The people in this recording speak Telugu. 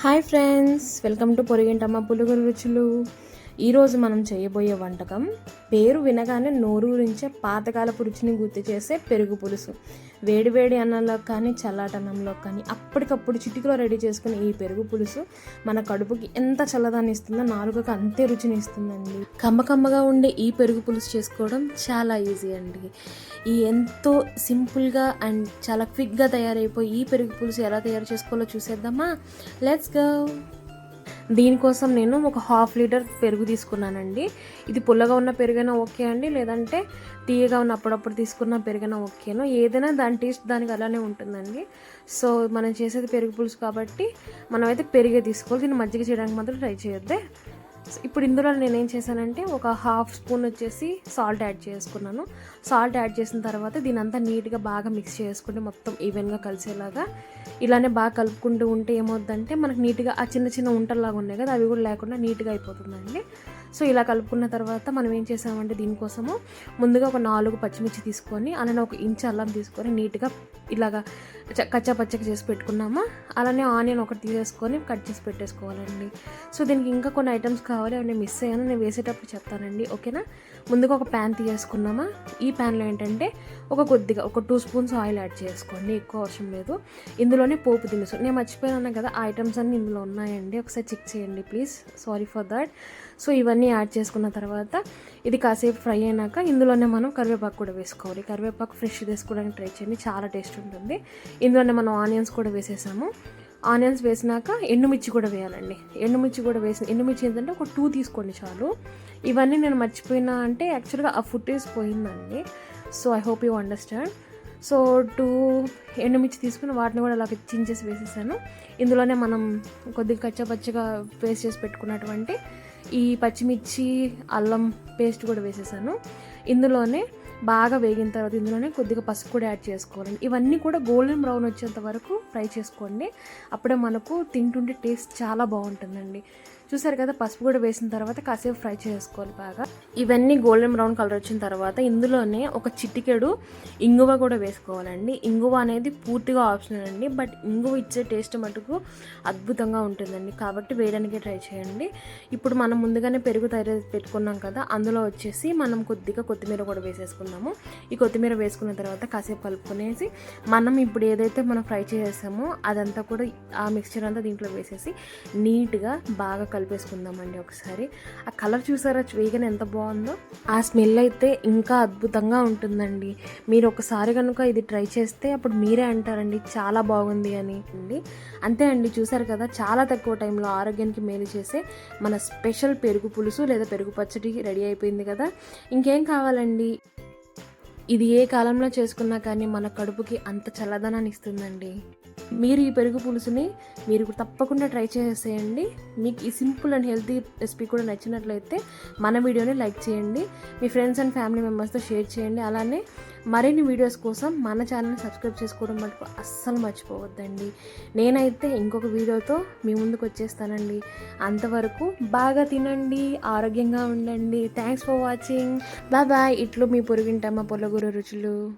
హాయ్ ఫ్రెండ్స్ వెల్కమ్ టు పొరిగింటమ్మ పులుగురు రుచులు. ఈరోజు మనం చేయబోయే వంటకం పేరు వినగానే నోరూరించే పాతకాలపు రుచిని గుర్తు చేసే పెరుగు పులుసు. వేడివేడి అన్నంలో కానీ చల్లాటన్నంలో కానీ అప్పటికప్పుడు చిటికలో రెడీ చేసుకునే ఈ పెరుగు పులుసు మన కడుపుకి ఎంత చల్లదాన్ని ఇస్తుందో నాలుగుకి అంతే రుచిని ఇస్తుందండి. కమ్మకమ్మగా ఉండే ఈ పెరుగు పులుసు చేసుకోవడం చాలా ఈజీ అండి. ఈ ఎంతో సింపుల్గా అండ్ చాలా క్విక్గా తయారైపోయి ఈ పెరుగు పులుసు ఎలా తయారు చేసుకోవాలో చూసేద్దామా? లెట్స్ గో దీనికోసం నేను ఒక హాఫ్ లీటర్ పెరుగు తీసుకున్నానండి. ఇది పుల్లగా ఉన్న పెరుగైనా ఓకే అండి లేదంటే తీయగా ఉన్న అప్పుడప్పుడు తీసుకున్న పెరుగైనా ఓకేను. ఏదైనా దాని టేస్ట్ దానికి అలానే ఉంటుందండి. సో మనం చేసేది పెరుగు పులుసు కాబట్టి మనమైతే పెరిగే తీసుకోవాలి. దీన్ని మజ్జిగ చేయడానికి మాత్రం ట్రై చేయొద్దే. ఇప్పుడు ఇందులో నేను ఏం చేశానంటే ఒక హాఫ్ స్పూన్ వచ్చేసి సాల్ట్ యాడ్ చేసుకున్నాను. సాల్ట్ యాడ్ చేసిన తర్వాత దీని అంతా నీట్గా బాగా మిక్స్ చేసుకుంటే మొత్తం ఈవెన్గా కలిసేలాగా ఇలానే బాగా కలుపుకుంటూ ఉంటే ఏమవుద్దంటే మనకు నీట్గా ఆ చిన్న చిన్న ఉంటల్లాగా ఉన్నాయి కదా అవి కూడా లేకుండా నీట్గా అయిపోతుందండి. సో ఇలా కలుపుకున్న తర్వాత మనం ఏం చేసామంటే దీనికోసము ముందుగా ఒక నాలుగు పచ్చిమిర్చి తీసుకొని అలానే ఒక ఇంచు అల్లం తీసుకొని నీట్గా ఇలాగా చ- కచ్చా పచ్చగా చేసి పెట్టుకున్నామా. అలానే ఆనియన్ ఒకటి తీసేసుకొని కట్ చేసి పెట్టేసుకోవాలండి. సో దీనికి ఇంకా కొన్ని ఐటమ్స్ కావాలి అవి మిస్ అయ్యాను. నేను వేసేటప్పుడు చెప్తానండి ఓకేనా? ముందుగా ఒక ప్యాన్ తీసేసుకున్నామా? ఈ ప్యాన్లో ఏంటంటే ఒక కొద్దిగా ఒక టూ స్పూన్స్ ఆయిల్ యాడ్ చేసుకోండి ఎక్కువ అవసరం లేదు. ఇందులోనే పోపు దినుసు. నేను మర్చిపోయాను కదా ఆ ఐటమ్స్ అన్నీ ఇందులో ఉన్నాయండి. ఒకసారి చెక్ చేయండి please. Sorry for that. So ఇవన్నీ యాడ్ చేసుకున్న తర్వాత ఇది కాసేపు ఫ్రై అయినాక ఇందులోనే మనం కరివేపాకు కూడా వేసుకోవాలి. కరివేపాకు ఫ్రెష్ తీసుకోవడానికి ట్రై చేయండి చాలా టేస్ట్ ఉంటుంది. ఇందులోనే మనం ఆనియన్స్ కూడా వేసేసాము. ఆనియన్స్ వేసినాక ఎండుమిర్చి కూడా వేయాలండి. ఎండుమిర్చి కూడా వేసి ఎండుమిర్చి ఏంటంటే ఒక టూ తీసుకోండి చాలు. ఇవన్నీ నేను మర్చిపోయినా అంటే యాక్చువల్గా ఆ ఫుటేజ్ పోయిందండి. So I hope you understand so two ఎండుమిర్చి తీసుకుని వాటిని కూడా అలా చించేసి వేసేసాను. ఇందులోనే మనం కొద్దిగా కచ్చపచ్చగా పేస్ట్ చేసి పెట్టుకున్నటువంటి ఈ పచ్చిమిర్చి అల్లం పేస్ట్ కూడా వేసేసాను. ఇందులోనే బాగా వేగిన తర్వాత ఇందులోనే కొద్దిగా పసుపు కూడా యాడ్ చేసుకోవాలండి ఇవన్నీ కూడా గోల్డెన్ బ్రౌన్ వచ్చేంత వరకు ఫ్రై చేసుకోండి. అప్పుడే మనకు తింటుంటే టేస్ట్ చాలా బాగుంటుందండి. చూసారు కదా పసుపు కూడా వేసిన తర్వాత కాసేపు ఫ్రై చేసుకోవాలి బాగా. ఇవన్నీ గోల్డెన్ బ్రౌన్ కలర్ వచ్చిన తర్వాత ఇందులోనే ఒక చిటికెడు ఇంగువ కూడా వేసుకోవాలండి. ఇంగువ అనేది పూర్తిగా ఆప్షనల్ అండి బట్ ఇంగువ ఇచ్చే టేస్ట్ మటుకు అద్భుతంగా ఉంటుందండి. కాబట్టి వేయడానికి ట్రై చేయండి. ఇప్పుడు మనం ముందుగానే పెరుగు తయారు పెట్టుకున్నాం కదా అందులో వచ్చేసి మనం కొద్దిగా కొత్తిమీర కూడా వేసేసుకున్నాము ఈ కొత్తిమీర వేసుకున్న తర్వాత కాసేపు కలుపుకునేసి మనం ఇప్పుడు ఏదైతే మనం ఫ్రై చేసామో అదంతా కూడా ఆ మిక్స్చర్ అంతా దీంట్లో వేసేసి నీట్గా బాగా కలిపేసుకుందామండి ఒకసారి. ఆ కలర్ చూసారా వేగన ఎంత బాగుందో? ఆ స్మెల్ అయితే ఇంకా అద్భుతంగా ఉంటుందండి. మీరు ఒకసారి కనుక ఇది ట్రై చేస్తే అప్పుడు మీరే అంటారండి చాలా బాగుంది అని. అండి. అంతే అండి చూసారు కదా చాలా తక్కువ టైంలో ఆరోగ్యానికి మేలు చేసే మన స్పెషల్ పెరుగు పులుసు లేదా పెరుగు పచ్చడి రెడీ అయిపోయింది కదా. ఇంకేం కావాలండి? ఇది ఏ కాలంలో చేసుకున్నా కానీ మన కడుపుకి అంత చల్లదనాన్ని ఇస్తుందండి. మీరు ఈ పెరుగు పులుసుని మీరు తప్పకుండా ట్రై చేసేయండి. మీకు ఈ సింపుల్ అండ్ హెల్తీ రెసిపీ కూడా నచ్చినట్లయితే మన వీడియోని లైక్ చేయండి. మీ ఫ్రెండ్స్ అండ్ ఫ్యామిలీ మెంబర్స్తో షేర్ చేయండి. అలానే మరిన్ని వీడియోస్ కోసం మన ఛానల్ని సబ్స్క్రైబ్ చేసుకోవడం మటుకు అస్సలు మర్చిపోవద్దండి. నేనైతే ఇంకొక వీడియోతో మీ ముందుకు వచ్చేస్తానండి. అంతవరకు బాగా తినండి ఆరోగ్యంగా ఉండండి. Thanks for watching bye bye ఇట్లు మీ పొరుగింటమ్మ పొలగూర రుచులు.